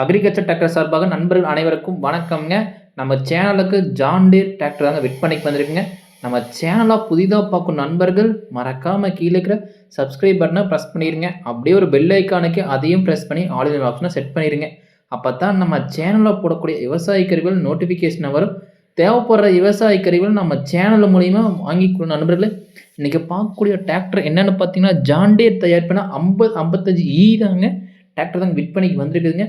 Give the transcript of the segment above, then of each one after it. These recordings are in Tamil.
அக்ரிகல்ச்சர் டிராக்டர் சார்பாக நண்பர்கள் அனைவருக்கும் வணக்கம்ங்க. நம்ம சேனலுக்கு ஜான்டீர் டிராக்டர் தாங்க விற்பனைக்கு வந்திருக்குங்க. நம்ம சேனலாக புதிதாக பார்க்கும் நண்பர்கள் மறக்காமல் கீழே இருக்கிற சப்ஸ்கிரைப் பட்டனை ப்ரெஸ் பண்ணிடுங்க அப்படியே ஒரு பெல் ஐக்கானுக்கு அதையும் ப்ரெஸ் பண்ணி ஆல் ஆப்ஷனை செட் பண்ணிடுங்க அப்போ தான் நம்ம சேனலில் போடக்கூடிய விவசாய கருவிகள் நோட்டிஃபிகேஷனை வரும். தேவைப்படுற விவசாய கருவிகள் நம்ம சேனல் மூலிமா வாங்கிக்கூடிய நண்பர்களே. இன்றைக்கி பார்க்கக்கூடிய டிராக்டர் என்னென்னு பார்த்தீங்கன்னா ஜான்டீர் தயார் பண்ண ஐம்பது ஐம்பத்தஞ்சு ஈ தாங்க டிராக்டர் தாங்க விற்பனைக்கு வந்திருக்குதுங்க.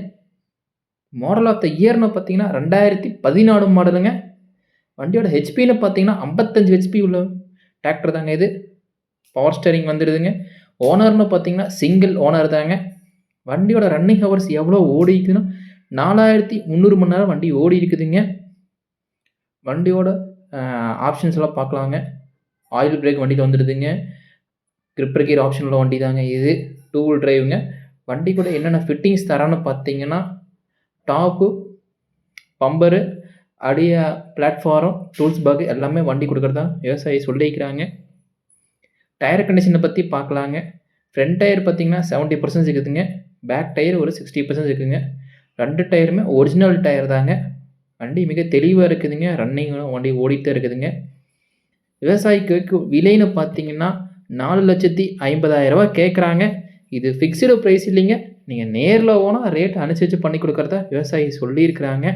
மாடல் ஆஃப் த இயர்னு பார்த்தீங்கன்னா ரெண்டாயிரத்தி பதினாலு மாடலுங்க. வண்டியோட ஹெச்பின்னு பார்த்தீங்கன்னா ஐம்பத்தஞ்சு ஹெச்பி உள்ள டிராக்டர் தாங்க இது. Power steering வந்துடுதுங்க. ஓனர்னு பார்த்தீங்கன்னா சிங்கிள் ஓனர் தாங்க. வண்டியோட ரன்னிங் ஹவர்ஸ் எவ்வளோ ஓடி இருக்குதுன்னா நாலாயிரத்தி முந்நூறு மணி நேரம் வண்டி ஓடி இருக்குதுங்க வண்டியோட ஆப்ஷன்ஸ் எல்லாம் பார்க்கலாங்க. ஆயில் பிரேக் வண்டியில் வந்துடுதுங்க. கிரிப்பர் கீர் ஆப்ஷன் உள்ள வண்டி தாங்க இது. டூ வீல் டிரைவுங்க வண்டி கூட என்னென்ன ஃபிட்டிங்ஸ் தரான்னு பார்த்தீங்கன்னா டாப்பு பம்பரு அடிய பிளாட்ஃபாரம் டூல்ஸ் பேக் எல்லாமே வண்டி கொடுக்குறதா விவசாயி சொல்லிக்கிறாங்க டயர் கண்டிஷனை பற்றி பார்க்கலாங்க. ஃப்ரண்ட் டயர் பார்த்தீங்கன்னா செவன்ட்டி பர்சன்ட் இருக்குதுங்க. பேக் டயர் ஒரு சிக்ஸ்டி பர்சன்ட் இருக்குதுங்க ரெண்டு டயருமே ஒரிஜினல் டயர் தாங்க. வண்டி மிக தெளிவாக இருக்குதுங்க. ரன்னிங் வண்டி ஓடிட்டு தான் இருக்குதுங்க. விவசாயிக்கு விலைன்னு பார்த்தீங்கன்னா நாலு லட்சத்தி ஐம்பதாயிரரூபா கேட்குறாங்க. இது ஃபிக்ஸ்டு ப்ரைஸ் இல்லைங்க. நீங்கள் நேரில் போனால் ரேட் அனுசரித்து பண்ணி கொடுக்குறதா விவசாயி சொல்லியிருக்கிறாங்க.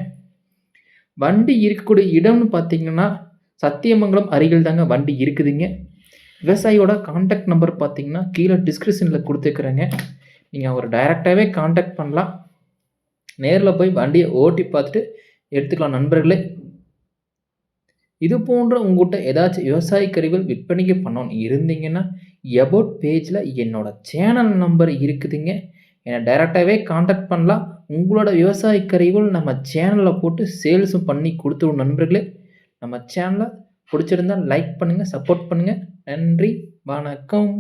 வண்டி இருக்கக்கூடிய இடம்னு பார்த்தீங்கன்னா சத்தியமங்கலம் அருகில் தாங்க வண்டி இருக்குதுங்க. விவசாயியோட காண்டாக்ட் நம்பர் பார்த்தீங்கன்னா கீழே டிஸ்கிரிப்ஷனில் கொடுத்துருக்குறேங்க. நீங்கள் அவர் டைரெக்டாகவே காண்டாக்ட் பண்ணலாம். நேரில் போய் வண்டியை ஓட்டி பார்த்துட்டு எடுத்துக்கலாம் நண்பர்களே. இது போன்ற உங்கள்கிட்ட ஏதாச்சும் விவசாய கருவிகள் விற்பனைக்கு பண்ணோன்னு இருந்தீங்கன்னா எபோட் பேஜில் என்னோடய சேனல் நம்பர் இருக்குதுங்க. என்னை டைரெக்டாகவே காண்டாக்ட் பண்ணலாம் உங்களோட விவசாய கறிகள் நம்ம சேனலில் போட்டு சேல்ஸும் பண்ணி கொடுத்துருவோம் நண்பர்களே. நம்ம சேனலை பிடிச்சிருந்தால் லைக் பண்ணுங்கள் சப்போர்ட் பண்ணுங்கள் நன்றி வணக்கம்.